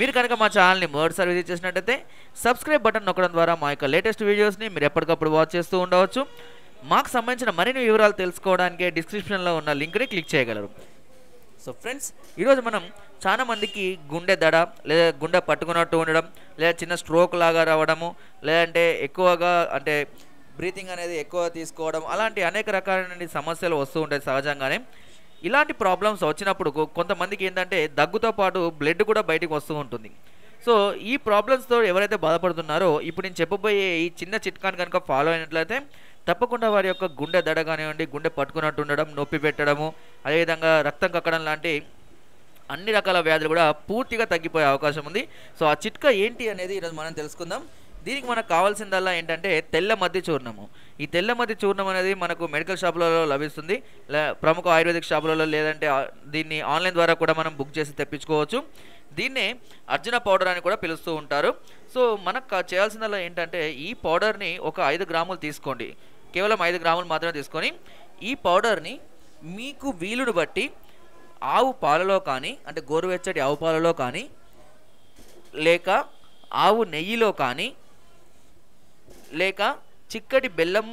మీరు కనుక మా ఛానల్ని మొదటిసారి విజిట్ చేసినట్టయితే సబ్స్క్రైబ్ బటన్ నొక్కడం ద్వారా మా యొక్క లేటెస్ట్ వీడియోస్ని మీరు ఎప్పటికప్పుడు వాచ్ చేస్తూ ఉండవచ్చు. మాకు సంబంధించిన మరిన్ని వివరాలు తెలుసుకోవడానికి డిస్క్రిప్షన్లో ఉన్న లింక్ని క్లిక్ చేయగలరు. సో ఫ్రెండ్స్ ఈరోజు మనం చాలా మందికి గుండె దడ లేదా గుండె పట్టుకున్నట్టు ఉండడం లేదా చిన్న స్ట్రోక్ లాగా రావడము లేదంటే ఎక్కువగా అంటే బ్రీతింగ్ అనేది ఎక్కువ తీసుకోవడం అలాంటి అనేక రకాలైన సమస్యలు వస్తూ ఉంటాయి సహజంగానే. ఇలాంటి ప్రాబ్లమ్స్ వచ్చినప్పుడు కొంతమందికి ఏంటంటే దగ్గుతో పాటు బ్లడ్ కూడా బయటకు వస్తూ ఉంటుంది. సో ఈ ప్రాబ్లమ్స్తో ఎవరైతే బాధపడుతున్నారో ఇప్పుడు నేను చెప్పబోయే ఈ చిన్న చిట్కాని కనుక ఫాలో అయినట్లయితే తప్పకుండా వారి యొక్క గుండె దడ కానివ్వండి గుండె పట్టుకున్నట్టు ఉండడం నొప్పి పెట్టడము అదేవిధంగా రక్తం కక్కడం లాంటి అన్ని రకాల వ్యాధులు కూడా పూర్తిగా తగ్గిపోయే అవకాశం ఉంది. సో ఆ చిట్కా ఏంటి అనేది ఈరోజు మనం తెలుసుకుందాం. దీనికి మనకు కావాల్సిందల్లా ఏంటంటే తెల్ల మద్ది చూర్ణము. ఈ తెల్ల మద్ది చూర్ణం అనేది మనకు మెడికల్ షాపులలో లభిస్తుంది. ప్రముఖ ఆయుర్వేదిక్ షాపులలో లేదంటే దీన్ని ఆన్లైన్ ద్వారా కూడా మనం బుక్ చేసి తెప్పించుకోవచ్చు. దీన్నే అర్జున పౌడర్ అని కూడా పిలుస్తూ ఉంటారు. సో మనకు చేయాల్సిందల్లా ఏంటంటే ఈ పౌడర్ని ఒక ఐదు గ్రాములు తీసుకోండి. కేవలం ఐదు గ్రాములు మాత్రమే తీసుకొని ఈ పౌడర్ని మీకు వీలుని బట్టి ఆవు పాలలో కానీ అంటే గోరువెచ్చటి ఆవు పాలలో కానీ లేక ఆవు నెయ్యిలో కానీ లేక చిక్కటి బెల్లం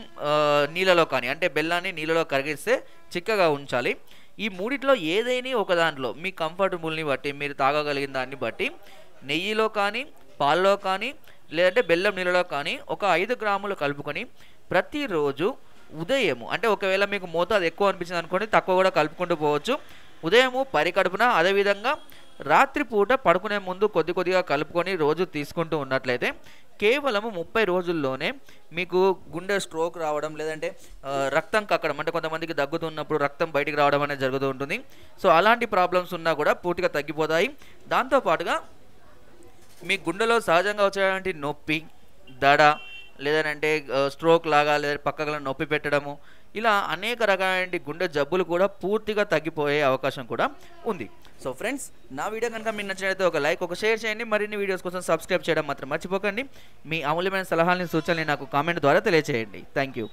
నీళ్ళలో కానీ అంటే బెల్లాన్ని నీళ్ళలో కరిగిస్తే చిక్కగా ఉంచాలి. ఈ మూడిట్లో ఏదైనా ఒక దాంట్లో మీ కంఫర్టబుల్ని బట్టి మీరు తాగగలిగిన దాన్ని బట్టి నెయ్యిలో కానీ పాలలో కానీ లేదంటే బెల్లం నీళ్ళలో కానీ ఒక ఐదు గ్రాములు కలుపుకొని ప్రతిరోజు ఉదయము అంటే ఒకవేళ మీకు మోతాదు ఎక్కువ అనిపించింది అనుకోండి తక్కువ కూడా కలుపుకుంటూ పోవచ్చు. ఉదయము పరికడుపున అదేవిధంగా రాత్రిపూట పడుకునే ముందు కొద్ది కొద్దిగా కలుపుకొని రోజు తీసుకుంటూ ఉన్నట్లయితే కేవలము ముప్పై రోజుల్లోనే మీకు గుండె స్ట్రోక్ రావడం లేదంటే రక్తం కక్కడం అంటే కొంతమందికి దగ్గుతున్నప్పుడు రక్తం బయటికి రావడం అనేది జరుగుతూ ఉంటుంది. సో అలాంటి ప్రాబ్లమ్స్ ఉన్నా కూడా పూర్తిగా తగ్గిపోతాయి. దాంతోపాటుగా మీ గుండెలో సహజంగా వచ్చేటువంటి నొప్పి దడ లేదనంటే స్ట్రోక్ లాగా లేదా పక్కన నొప్పి పెట్టడము ఇలా అనేక రకాలైన గుండె జబ్బులు కూడా పూర్తిగా తగ్గిపోయే అవకాశం కూడా ఉంది. సో ఫ్రెండ్స్ నా వీడియో కనుక మీరు నచ్చినట్లయితే ఒక లైక్ ఒక షేర్ చేయండి. మరిన్ని వీడియోస్ కోసం సబ్స్క్రైబ్ చేయడం మాత్రం మర్చిపోకండి. మీ అమూల్యమైన సలహాలని సూచనలు నాకు కామెంట్ ద్వారా తెలియజేయండి థ్యాంక్ యూ